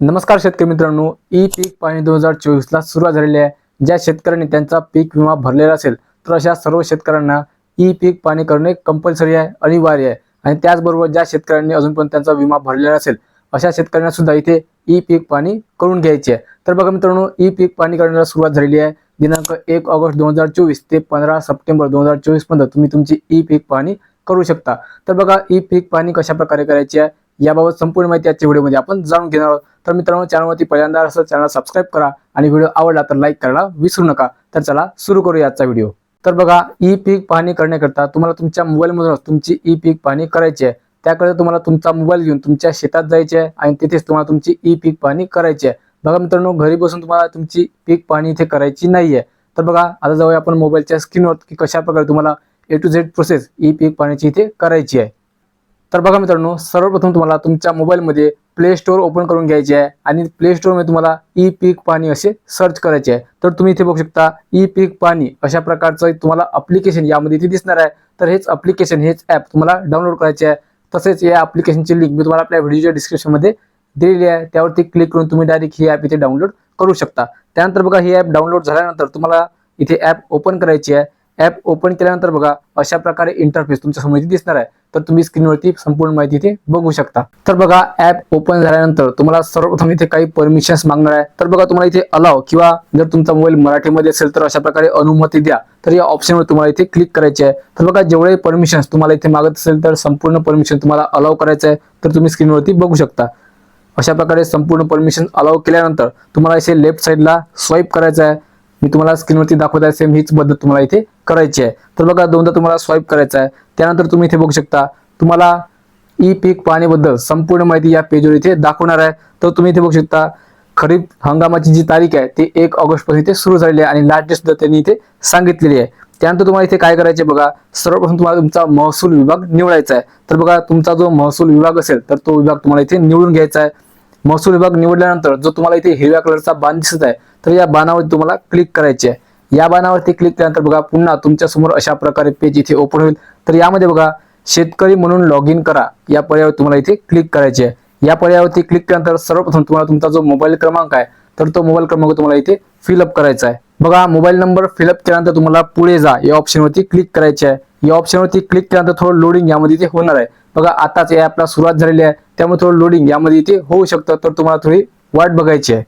नमस्कार शेतकरी मित्रांनो ई पीक पाणी दोन हजार चोवीसला सुरुवात झालेली आहे. ज्या शेतकऱ्यांनी त्यांचा पीक विमा भरलेला असेल तर अशा सर्व शेतकऱ्यांना ई पीक पाणी करणे कंपल्सरी आहे अनिवार्य आहे. आणि त्याचबरोबर ज्या शेतकऱ्यांनी अजूनपर्यंत त्यांचा विमा भरलेला असेल अशा शेतकऱ्यांना सुद्धा इथे ई पीक पाणी करून घ्यायची आहे. तर बघा मित्रांनो ई पीक पाणी करण्याला सुरुवात झालेली आहे. दिनांक एक ऑगस्ट दोन हजार चोवीस ते पंधरा सप्टेंबर दोन हजार चोवीसपर्यंत तुम्ही तुमची ई पीक पाणी करू शकता. तर बघा ई पीक पाणी कशा प्रकारे करायची आहे? याबाबत संपूर्ण माहिती आजच्या व्हिडिओमध्ये आपण जाणून घेणार आहोत. तर मित्रांनो चॅनलवरती पहिल्यांदा असं चॅनल सबस्क्राईब करा आणि व्हिडिओ आवडला तर लाईक करायला विसरू नका. तर चला सुरू करूया आजचा व्हिडिओ. तर बघा ई पीक पाहणी करण्याकरता तुम्हाला तुमच्या मोबाईलमधूनच तुमची ई पीक पाहणी करायची आहे. त्याकडे तुम्हाला तुमचा मोबाईल घेऊन तुमच्या शेतात जायचे आहे आणि तिथेच तुम्हाला तुमची ई पीक पाहणी करायची आहे. बघा मित्रांनो घरी बसून तुम्हाला तुमची पीक पाहणी इथे करायची नाही आहे. तर बघा आता जाऊया आपण मोबाईलच्या स्क्रीनवर की कशा प्रकारे तुम्हाला A to Z process E पीक पाहण्याची इथे करायची आहे. तर बघा मित्रांनो सर्वप्रथम तुम्हाला तुमच्या मोबाईलमध्ये प्ले स्टोअर ओपन करून घ्यायचे आहे आणि प्ले स्टोअरमध्ये तुम्हाला ई पीक पाणी असे सर्च करायचे आहे. तर तुम्ही इथे बघू शकता ई पीक पाणी अशा प्रकारचं तुम्हाला अप्लिकेशन यामध्ये इथे दिसणार आहे. तर हेच अप्लिकेशन हेच ॲप तुम्हाला डाउनलोड करायचे आहे. तसेच या अप्लिकेशनची लिंक मी तुम्हाला आपल्या व्हिडिओच्या डिस्क्रिप्शनमध्ये दिलेली आहे. त्यावरती क्लिक करून तुम्ही डायरेक्ट ही ॲप इथे डाउनलोड करू शकता. त्यानंतर बघा ही ॲप डाउनलोड झाल्यानंतर तुम्हाला इथे ॲप ओपन करायची आहे. ॲप ओपन केल्यानंतर बघा अशा प्रकारे इंटरफेस तुमच्यासमोर दिसणार आहे. तर तुम्ही स्क्रीनवरती संपूर्ण माहिती इथे बघू शकता. तर बघा ॲप ओपन झाल्यानंतर तुम्हाला सर्वप्रथम इथे काही परमिशन्स मागणार आहे. तर बघा तुम्हाला इथे अलाव किंवा जर तुमचा मोबाईल मराठीमध्ये असेल तर अशा प्रकारे अनुमती द्या. तर या ऑप्शनवर तुम्हाला इथे क्लिक करायचे आहे. तर बघा जेवढे परमिशन्स तुम्हाला इथे मागत असेल तर संपूर्ण परमिशन तुम्हाला अलाव करायचं आहे. तर तुम्ही स्क्रीनवरती बघू शकता. अशा प्रकारे संपूर्ण परमिशन अलाव केल्यानंतर तुम्हाला इथे लेफ्ट साईडला स्वाईप करायचं आहे. मी तुम्हाला स्क्रीनवरती दाखवत आहे सेम हीच पद्धत तुम्हाला इथे करायची आहे. तर बघा दोनदा तुम्हाला स्वाईप करायचं आहे. त्यानंतर तुम्ही इथे बघू शकता तुम्हाला ई पीक पाहणीबद्दल संपूर्ण माहिती या पेजवर इथे दाखवणार आहे. तर तुम्ही इथे बघू शकता खरीप हंगामाची जी तारीख आहे ती एक ऑगस्टपासून इथे सुरू झालेली आहे आणि लास्ट डेट सुद्धा त्यांनी इथे सांगितलेली आहे. त्यानंतर तुम्हाला इथे काय करायचे बघा सर्वप्रथम तुम्हाला तुमचा महसूल विभाग निवडायचा आहे. तर बघा तुमचा जो महसूल विभाग असेल तर तो विभाग तुम्हाला इथे निवडून घ्यायचा आहे. महसूल विभाग निवडल्यानंतर जो तुम्हाला इथे हिरव्या कलरचा बाण दिसत आहे तर या बाणावरती तुम्हाला क्लिक करायचे आहे. या बाणावरती क्लिक केल्यानंतर बघा पुन्हा तुमच्यासमोर अशा प्रकारे पेज इथे ओपन होईल. तर यामध्ये बघा शेतकरी म्हणून लॉग इन करा. या पर्यायावर तुम्हाला इथे क्लिक करायचे आहे. या पर्यायावरती क्लिक केल्यानंतर सर्वप्रथम तुम्हाला तुमचा जो मोबाईल क्रमांक आहे तर तो मोबाईल क्रमांक तुम्हाला इथे फिलअप करायचा आहे. बघा मोबाईल नंबर फिलअप केल्यानंतर तुम्हाला पुढे जा. या ऑप्शनवरती क्लिक करायचे आहे. या ऑप्शनवरती क्लिक केल्यानंतर थोडं लोडिंग यामध्ये इथे होणार आहे. बघा आताच या ॲपला सुरुवात झालेली आहे. त्यामुळे थोडं लोडिंग यामध्ये इथे होऊ शकतं तर तुम्हाला थोडी वाट बघायची आहे.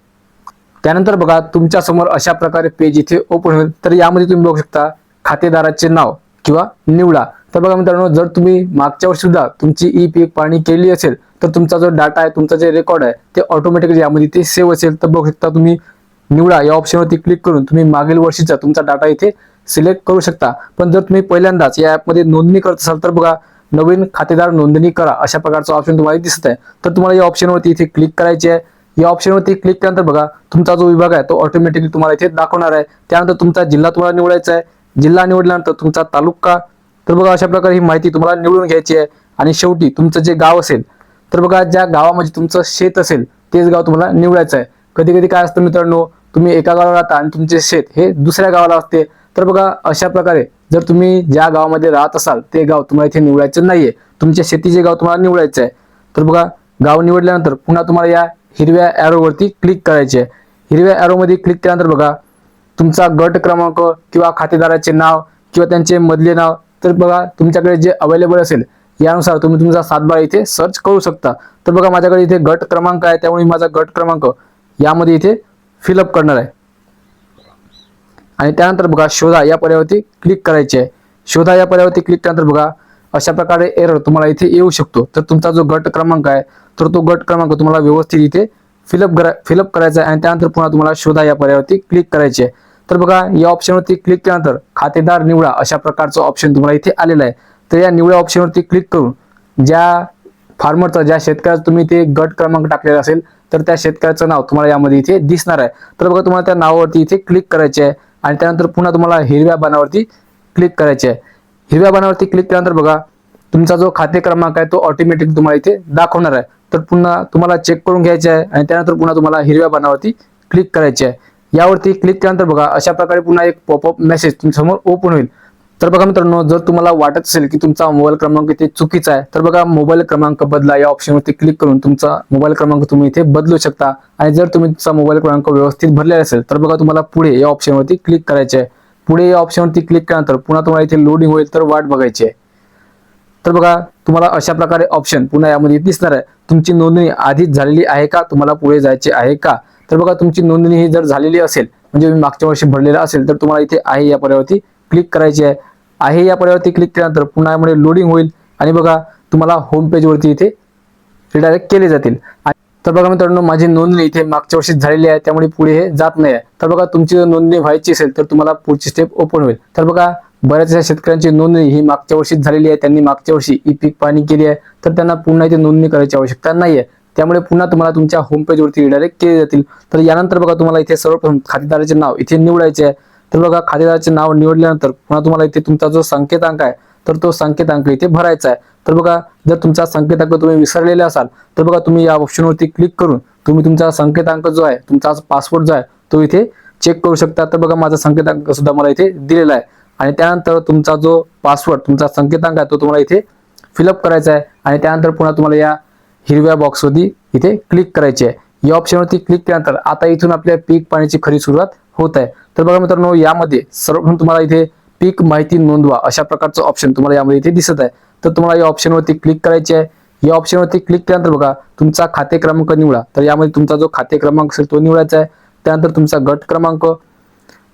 त्यानंतर बघा तुमच्यासमोर अशा प्रकारे पेज इथे ओपन होईल. तर यामध्ये तुम्ही बघू शकता खातेदाराचे नाव किंवा निवडा. तर बघा मित्रांनो जर तुम्ही मागच्या वर्षी सुद्धा तुमची ई पीक पाणी केली असेल तर तुमचा जो डाटा आहे तुमचा जे रेकॉर्ड आहे ते ऑटोमॅटिकली यामध्ये ते सेव्ह असेल. तर बघू शकता तुम्ही निवडा या ऑप्शनवरती क्लिक करून तुम्ही मागील वर्षीचा तुमचा डाटा इथे सिलेक्ट करू शकता. पण जर तुम्ही पहिल्यांदाच या ॲपमध्ये नोंदणी करत असाल तर बघा नवीन खातेदार नोंदणी करा अशा प्रकारचा ऑप्शन तुम्हाला दिसत आहे. तर तुम्हाला या ऑप्शनवरती इथे क्लिक करायचे आहे. या ऑप्शनवरती क्लिक केल्यानंतर बघा तुमचा जो विभाग आहे तो ऑटोमॅटिकली तुम्हाला इथे दाखवणार आहे. त्यानंतर तुमचा जिल्हा तुम्हाला निवडायचा आहे. जिल्हा निवडल्यानंतर तुमचा तालुका. तर बघा अशा प्रकारे ही माहिती तुम्हाला निवडून घ्यायची आहे. आणि शेवटी तुमचं जे गाव असेल तर बघा ज्या गावामध्ये तुमचं शेत असेल तेच गाव तुम्हाला निवडायचं आहे. कधी कधी काय असतं मित्रांनो तुम्ही एका गावाला राहता आणि तुमचे शेत हे दुसऱ्या गावाला असते. तर बघा अशा प्रकारे जर तुम्ही ज्या गावामध्ये राहत असाल ते गाव तुम्हाला इथे निवडायचं नाहीये. तुमच्या शेतीचे गाव तुम्हाला निवडायचं आहे तर बघा गाव निवडल्यानंतर पुन्हा तुम्हाला या हिरव्या ॲरोवरती क्लिक करायचे आहे हिरव्या ॲरोमध्ये क्लिक केल्यानंतर बघा तुमचा गट क्रमांक किंवा खातेदाराचे नाव किंवा त्यांचे मधले नाव तर बघा तुमच्याकडे जे अवेलेबल असेल यानुसार तुम्ही तुमचा सातबारा इथे सर्च करू शकता. तर बघा माझ्याकडे इथे गट क्रमांक आहे त्यामुळे माझा गट क्रमांक यामध्ये इथे फिलअप करणार आहे. आणि त्यानंतर बघा शोधा या पर्यावरती क्लिक करायचे आहे. शोधा या पर्यावरती क्लिक केल्यानंतर बघा अशा प्रकारे एरर तुम्हाला इथे येऊ शकतो. तर तुमचा जो गट क्रमांक आहे तर तो गट क्रमांक तुम्हाला व्यवस्थित इथे फिलअप करा फिलअप करायचा आहे आणि त्यानंतर पुन्हा तुम्हाला शोधा या पर्यावरती क्लिक करायचे आहे. तर बघा या ऑप्शनवरती क्लिक केल्यानंतर खातेदार निवडा अशा प्रकारचं ऑप्शन तुम्हाला इथे आलेलं आहे. तर या निवडा ऑप्शनवरती क्लिक करून ज्या फार्मरचा ज्या शेतकऱ्याचा तुम्ही इथे गट क्रमांक टाकलेला असेल तर त्या शेतकऱ्याचं नाव तुम्हाला यामध्ये इथे दिसणार आहे. तर बघा तुम्हाला त्या नावावरती इथे क्लिक करायचे आहे. आणि त्यानंतर पुन्हा तुम्हाला हिरव्या बाणावरती क्लिक करायचे आहे. हिरव्या बाणावरती क्लिक केल्यानंतर बघा तुमचा जो खाते क्रमांक आहे तो ऑटोमॅटिक तुम्हाला इथे दाखवणार आहे. तर पुन्हा तुम्हाला चेक करून घ्यायचे आहे आणि त्यानंतर पुन्हा तुम्हाला हिरव्या बाणावरती क्लिक करायचे आहे. यावरती क्लिक केल्यानंतर बघा अशा प्रकारे पुन्हा एक पॉपअप मेसेज तुमच्यासमोर ओपन होईल. तर बघा मित्रांनो जर तुम्हाला वाटत असेल की तुमचा मोबाईल क्रमांक इथे चुकीचा आहे तर बघा मोबाईल क्रमांक बदला या ऑप्शनवरती क्लिक करून तुमचा मोबाईल क्रमांक तुम्ही इथे बदलू शकता. आणि जर तुम्ही तुमचा मोबाईल क्रमांक व्यवस्थित भरलेला असेल तर बघा तुम्हाला पुढे या ऑप्शनवरती क्लिक करायचे आहे. पुढे या ऑप्शनवरती क्लिक केल्यानंतर पुन्हा तुम्हाला इथे लोडिंग होईल तर वाट बघायची आहे. तर बघा तुम्हाला अशा प्रकारे ऑप्शन पुन्हा यामध्ये दिसणार आहे. तुमची नोंदणी आधीच झालेली आहे का? तुम्हाला पुढे जायचे आहे का? तर बघा तुमची नोंदणी ही जर झालेली असेल म्हणजे तुम्ही मागच्या वर्षी भरलेला असेल तर तुम्हाला इथे आहे या पर्यावरती क्लिक करायची आहे. आहे या पर्यावरती क्लिक केल्यानंतर पुन्हा यामध्ये लोडिंग होईल. आणि बघा तुम्हाला होम पेजवरती इथे रिडायरेक्ट केले जातील. आणि- तर बघा मित्रांनो माझी नोंदणी इथे मागच्या वर्षी झालेली आहे. त्यामुळे पुढे हे जात नाही आहे. तर बघा तुमची जर नोंदणी व्हायची असेल तर तुम्हाला पुढची स्टेप ओपन होईल. तर बघा बऱ्याचशा शेतकऱ्यांची नोंदणी ही मागच्या वर्षीच झालेली आहे. त्यांनी मागच्या वर्षी ई पीक पाणी केली आहे. तर त्यांना पुन्हा इथे नोंदणी करायची आवश्यकता नाही आहे. त्यामुळे पुन्हा तुम्हाला तुमच्या होम पेजवरती रिडायरेक्ट केले जातील. तर यानंतर बघा तुम्हाला इथे सर्वप्रथम खातेदाराचे नाव इथे निवडायचे आहे. तर बघा खातेदाराचे नाव निवडल्यानंतर पुन्हा तुम्हाला इथे तुमचा जो संकेतांक आहे तर तो संकेतांक इथे भरायचा आहे. तर बघा जर तुमचा संकेतांक तुम्ही विसरलेले असाल तर बघा तुम्ही या ऑप्शनवरती क्लिक करून तुम्ही तुमचा संकेतांक जो आहे तुमचा पासपोर्ट जो आहे तो इथे चेक करू शकता. तर बघा माझा संकेतांक सुद्धा मला इथे दिलेला आहे. आणि त्यानंतर तुमचा जो पासवर्ड तुमचा संकेतांक आहे तो तुम्हाला इथे फिलअप करायचा आहे. आणि त्यानंतर पुन्हा तुम्हाला या हिरव्या बॉक्सवरती इथे क्लिक करायची आहे. या ऑप्शनवरती क्लिक केल्यानंतर आता इथून आपल्या पीक पाण्याची खरी सुरुवात होत आहे. तर बघा मित्रांनो यामध्ये सर्वप्रथम तुम्हाला इथे पीक माहिती नोंदवा. अशा प्रकारचं ऑप्शन तुम्हाला यामध्ये इथे दिसत आहे. तर तुम्हाला या ऑप्शनवरती क्लिक करायचे आहे. या ऑप्शनवरती क्लिक केल्यानंतर बघा तुमचा खाते क्रमांक निवडा. तर यामध्ये तुमचा जो खाते क्रमांक असेल तो निवडायचा आहे. त्यानंतर तुमचा गट क्रमांक.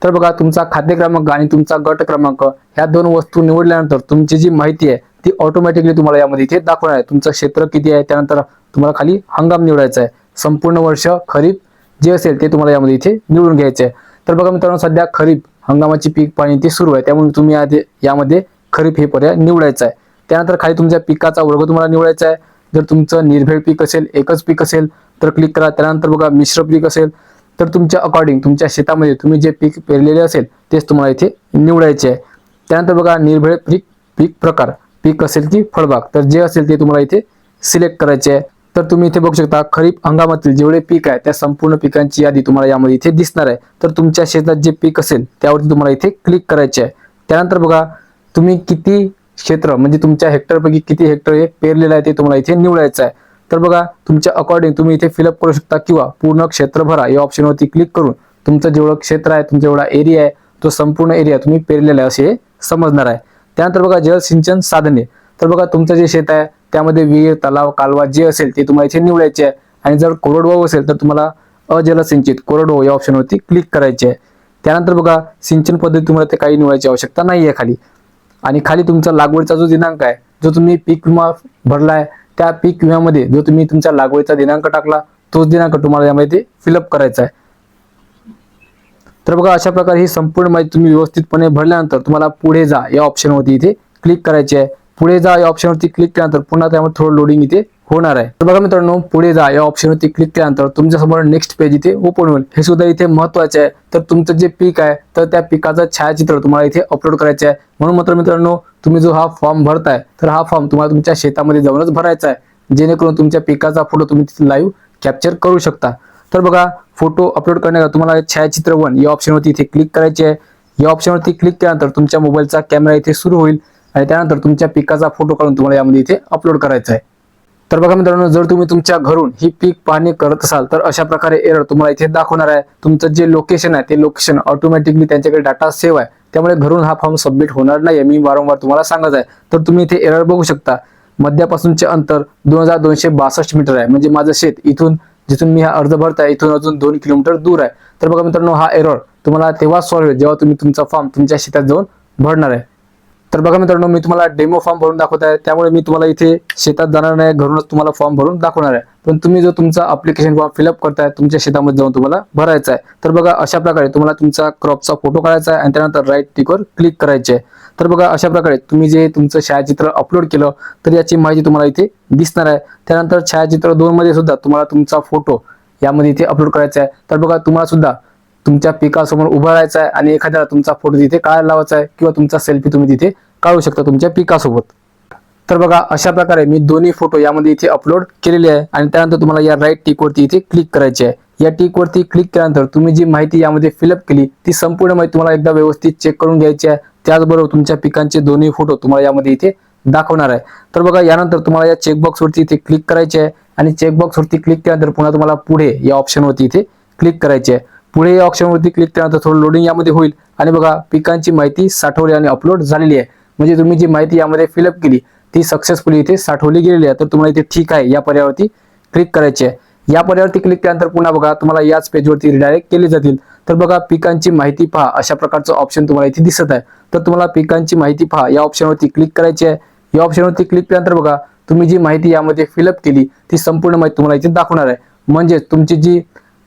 तर बघा तुमचा खाते क्रमांक आणि तुमचा गट क्रमांक ह्या दोन वस्तू निवडल्यानंतर तुमची जी माहिती आहे ती ऑटोमॅटिकली तुम्हाला यामध्ये इथे दाखवणार आहे. तुमचं क्षेत्र किती आहे? त्यानंतर तुम्हाला खाली हंगाम निवडायचा आहे. संपूर्ण वर्ष खरीप जे असेल ते तुम्हाला यामध्ये इथे निवडून घ्यायचे आहे. तर बघा मित्रांनो सध्या खरीप हंगामाची पीक पाणी ती सुरू आहे. त्यामुळे तुम्ही आधी यामध्ये खरीप हे पर्याय निवडायचा आहे. त्यानंतर खाली तुमच्या पिकाचा वर्ग तुम्हाला निवडायचा आहे. जर तुमचं निर्भेळ पीक असेल एकच पीक असेल तर क्लिक करा. त्यानंतर बघा मिश्र पीक असेल तर तुमच्या अकॉर्डिंग तुमच्या शेतामध्ये तुम्ही जे पीक पेरलेले असेल तेच तुम्हाला इथे निवडायचे आहे. त्यानंतर बघा निर्भेळ पीक पीक प्रकार. पीक असेल की फळबाग. तर जे असेल ते तुम्हाला इथे सिलेक्ट करायचे आहे. तर तुम्ही इथे बघू शकता खरीप हंगामातील जेवढे पीक आहे त्या संपूर्ण पिकांची यादी तुम्हाला यामध्ये इथे दिसणार आहे. तर तुमच्या शेतात जे पीक असेल त्यावरती तुम्हाला इथे क्लिक करायचे आहे. त्यानंतर बघा तुम्ही किती क्षेत्र म्हणजे तुमच्या हेक्टरपैकी किती हेक्टर हे पेरलेलं आहे ते तुम्हाला इथे निवडायचं आहे. तर बघा तुमच्या अकॉर्डिंग तुम्ही इथे फिलअप करू शकता किंवा पूर्ण क्षेत्र भरा या ऑप्शनवरती क्लिक करून तुमचं जेवढं क्षेत्र आहे तुमचा जेवढा एरिया आहे तो संपूर्ण एरिया तुम्ही पेरलेला आहे असे समजणार आहे. त्यानंतर बघा जलसिंचन साधने. तर बघा तुमचं जे शेत आहे त्यामध्ये विहीर तलाव कालवा जे असेल ते तुम्हाला इथे निवडायचे आहे. आणि जर कोरडवाहू असेल तर तुम्हाला अजलसिंचित कोरडवाहू या ऑप्शनवरती क्लिक करायचे आहे. त्यानंतर बघा सिंचन पद्धती तुम्हाला ते काही निवडायची आवश्यकता नाही आहे खाली. आणि खाली तुमचा लागवडीचा जो दिनांक आहे जो तुम्ही पीक विमा भरलाय त्या पीक विम्यामध्ये जो तुम्ही तुमचा लागवडीचा दिनांक टाकला तोच दिनांक तुम्हाला यामध्ये फिलअप करायचा आहे. तर बघा अशा प्रकारे ही संपूर्ण माहिती तुम्ही व्यवस्थितपणे भरल्यानंतर तुम्हाला पुढे जा या ऑप्शनवरती इथे क्लिक करायचे आहे. पुढे जा या ऑप्शनवरती क्लिक केल्यानंतर पुन्हा त्यामध्ये थोडं लोडिंग इथे होणार आहे. तर बघा मित्रांनो पुढे जा या ऑप्शनवरती क्लिक केल्यानंतर तुमच्यासमोर नेक्स्ट पेज इथे ओपन होईल. हे सुद्धा इथे महत्त्वाचे आहे. तर तुमचं जे पीक आहे तर त्या पिकाचं छायाचित्र तुम्हाला इथे अपलोड करायचे आहे. म्हणून मात्र मित्रांनो तुम्ही जो हा फॉर्म भरताय तर हा फॉर्म तुम्हाला तुमच्या शेतामध्ये जाऊनच भरायचा आहे. जेणेकरून तुमच्या पिकाचा फोटो तुम्ही तिथे लाईव्ह कॅप्चर करू शकता. तर बघा फोटो अपलोड करण्याचा तुम्हाला छायाचित्र वन या ऑप्शनवरती इथे क्लिक करायचे आहे. या ऑप्शनवरती क्लिक केल्यानंतर तुमच्या मोबाईलचा कॅमेरा इथे सुरू होईल. आणि त्यानंतर तुमच्या पिकाचा फोटो काढून तुम्हाला यामध्ये इथे अपलोड करायचा आहे. तर बघा मित्रांनो जर तुम्ही तुमच्या घरून ही पीक पाहणी करत असाल तर अशा प्रकारे एरर तुम्हाला इथे दाखवणार आहे. तुमचं जे लोकेशन आहे ते लोकेशन ऑटोमॅटिकली त्यांच्याकडे डाटा सेव्ह आहे. त्यामुळे घरून हा फॉर्म सबमिट होणार नाही मी वारंवार तुम्हाला सांगत आहे. तर तुम्ही इथे एरर बघू शकता. मध्यापासूनचे अंतर दोन हजार दोनशे बासष्ट मीटर आहे. म्हणजे माझं शेत इथून जिथून मी हा अर्ज भरताय इथून अजून दोन किलोमीटर दूर आहे. तर बघा मित्रांनो हा एरर तुम्हाला तेव्हा सॉल्व्ह होईल जेव्हा तुम्ही तुमचा फॉर्म तुमच्या शेतात जाऊन भरणार आहे. तर बघा मित्रांनो मी तुम्हाला डेमो फॉर्म भरून दाखवत आहे. त्यामुळे मी तुम्हाला इथे शेतात जाणार नाही घरूनच तुम्हाला फॉर्म भरून दाखवणार आहे. पण तुम्ही जो तुमचा अप्लिकेशन फॉर्म फिलअप करताय तुमच्या शेतामध्ये जाऊन तुम्हाला भरायचा आहे. तर बघा अशा प्रकारे तुम्हाला तुमचा क्रॉपचा फोटो काढायचा आहे आणि त्यानंतर राईट टिकवर क्लिक करायचे आहे. तर बघा अशा प्रकारे तुम्ही जे तुमचं छायाचित्र अपलोड केलं तर याची माहिती तुम्हाला इथे दिसणार आहे. त्यानंतर छायाचित्र दोन मध्ये सुद्धा तुम्हाला तुमचा फोटो यामध्ये इथे अपलोड करायचा आहे. तर बघा तुम्हाला सुद्धा तुमच्या पिकासमोर उभं राहायचं आहे आणि एखाद्याला तुमचा फोटो तिथे काढायला लावायचा आहे किंवा तुमचा सेल्फी तुम्ही तिथे काढू शकता तुमच्या पिकासोबत. तर बघा अशा प्रकारे मी दोन्ही फोटो यामध्ये इथे अपलोड केलेले आहे आणि त्यानंतर तुम्हाला या राईट टिकवरती इथे क्लिक करायची आहे. या टिकवरती क्लिक केल्यानंतर तुम्ही जी माहिती यामध्ये फिलअप केली ती संपूर्ण माहिती तुम्हाला एकदा व्यवस्थित चेक करून घ्यायची आहे. त्याचबरोबर तुमच्या पिकांचे दोन्ही फोटो तुम्हाला यामध्ये इथे दाखवणार आहे. तर बघा यानंतर तुम्हाला या चेकबॉक्सवरती इथे क्लिक करायचे आहे आणि चेकबॉक्सवरती क्लिक केल्यानंतर पुन्हा तुम्हाला पुढे या ऑप्शनवरती इथे क्लिक करायचे आहे. पुढे या ऑप्शनवरती क्लिक केल्यानंतर थोडं लोडिंग यामध्ये होईल. आणि बघा पिकांची माहिती साठवली आणि अपलोड झालेली आहे. म्हणजे तुम्ही जी माहिती यामध्ये फिलअप केली ती सक्सेसफुली इथे साठवली गेलेली आहे. तर तुम्हाला इथे ठीक आहे या पर्यावरती क्लिक करायची आहे. या पर्यावरती क्लिक केल्यानंतर पुन्हा बघा तुम्हाला याच पेजवरती रिडायरेक्ट केले जातील. तर बघा पिकांची माहिती पहा अशा प्रकारचं ऑप्शन तुम्हाला इथे दिसत आहे. तर तुम्हाला पिकांची माहिती पहा या ऑप्शनवरती क्लिक करायची आहे. या ऑप्शनवरती क्लिक केल्यानंतर बघा तुम्ही जी माहिती यामध्ये फिलअप केली ती संपूर्ण माहिती तुम्हाला इथे दाखवणार आहे. म्हणजेच तुमची जी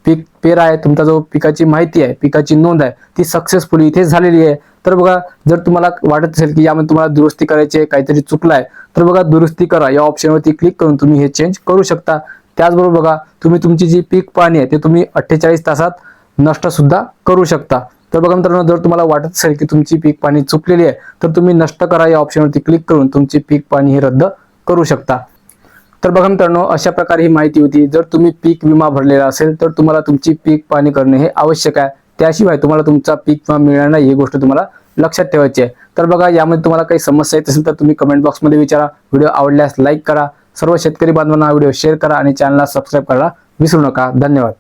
पीक पेर आहे तुमचा जो पिकाची माहिती आहे पिकाची नोंद आहे ती सक्सेसफुली इथे झालेली आहे. तर बघा जर तुम्हाला वाटत असेल की यामध्ये तुम्हाला दुरुस्ती करायची आहे काहीतरी चुकलं आहे तर बघा दुरुस्ती करा. या ऑप्शनवरती क्लिक करून तुम्ही हे चेंज करू शकता. त्याचबरोबर बघा तुम्ही तुमची जी पीक पाणी आहे ते तुम्ही अठ्ठेचाळीस तासात नष्ट सुद्धा करू शकता. तर बघा मित्रांनो जर तुम्हाला वाटत असेल की तुमची पीक पाणी चुकलेली आहे तर तुम्ही नष्ट करा. या ऑप्शनवरती क्लिक करून तुमची पीक पाणी हे रद्द करू शकता. तर बघा मित्रांनो अशा प्रकारे ही माहिती होती. जर तुम्ही पीक विमा भरलेला असेल तर तुम्हाला तुमची पीक पाणी करणे हे आवश्यक आहे. त्याशिवाय तुम्हाला तुमचा पीक विमा मिळणार नाही ही गोष्ट तुम्हाला लक्षात ठेवायची आहे. तर बघा यामध्ये तुम्हाला काही समस्या येत असेल तर तुम्ही कमेंट बॉक्समध्ये विचारा. व्हिडिओ आवडल्यास लाईक करा. सर्व शेतकरी बांधवांना व्हिडिओ शेअर करा आणि चॅनलला सबस्क्राईब करायला विसरू नका. धन्यवाद.